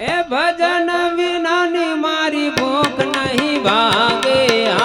એ ભજન વિનાની મારી ભૂખ નહીં ભાગે.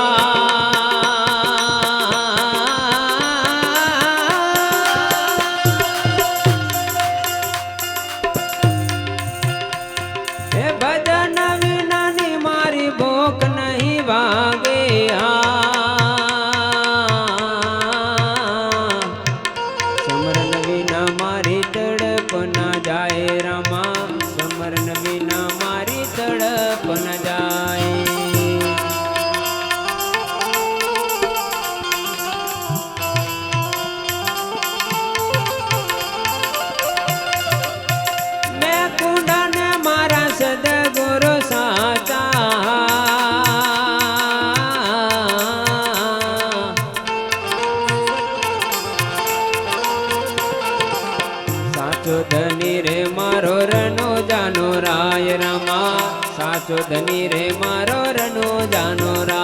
સાચો ધની રે મારો રનો જાનો રાય રમા. સાચો ધની રે મારો રનો જાનો રાય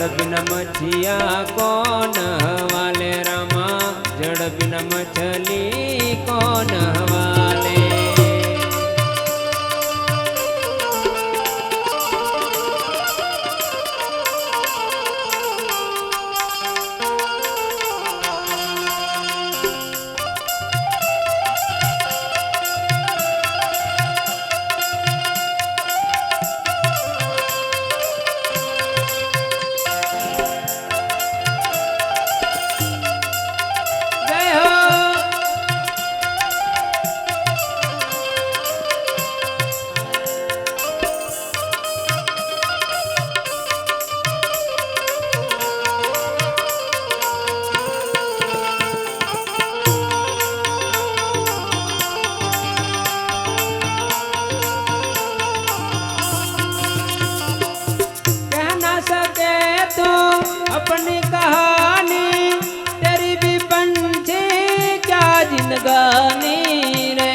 જડ બિના મછિયા કોણ હવાલે રામા? જડ બિના મછલી કોણ હવાલે जिंदगानी रे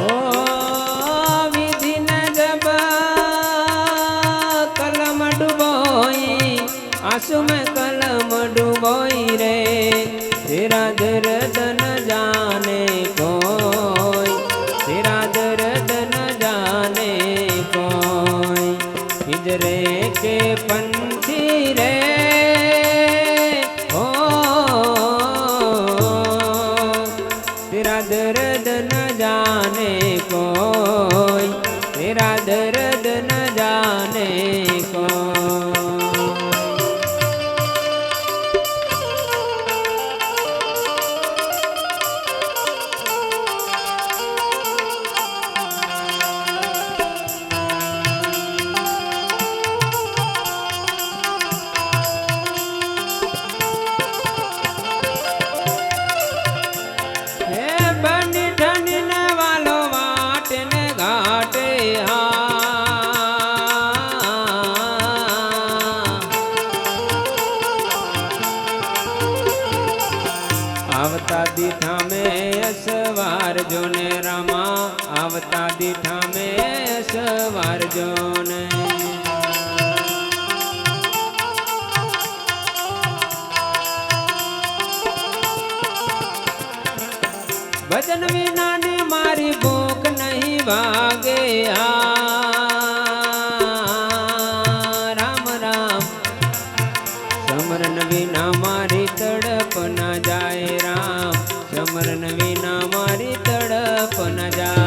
ओ विधि ने जब कलम डुबोई आंसू में कलम डुबोई रे तेरा दर्द કે પંથી રે. ઓ તેરા દર્દ ન જાને કોઈ તેરા દર્દ ન જાને આવતા દીઠા મે અસવાર જોને ભજન વિના ને મારી ભૂખ નહીં વાગે આ. રામ રામ. સમરન વિના મારી તડપ ના જાય રામ. સમરન વિના મારી તડપ ના જાય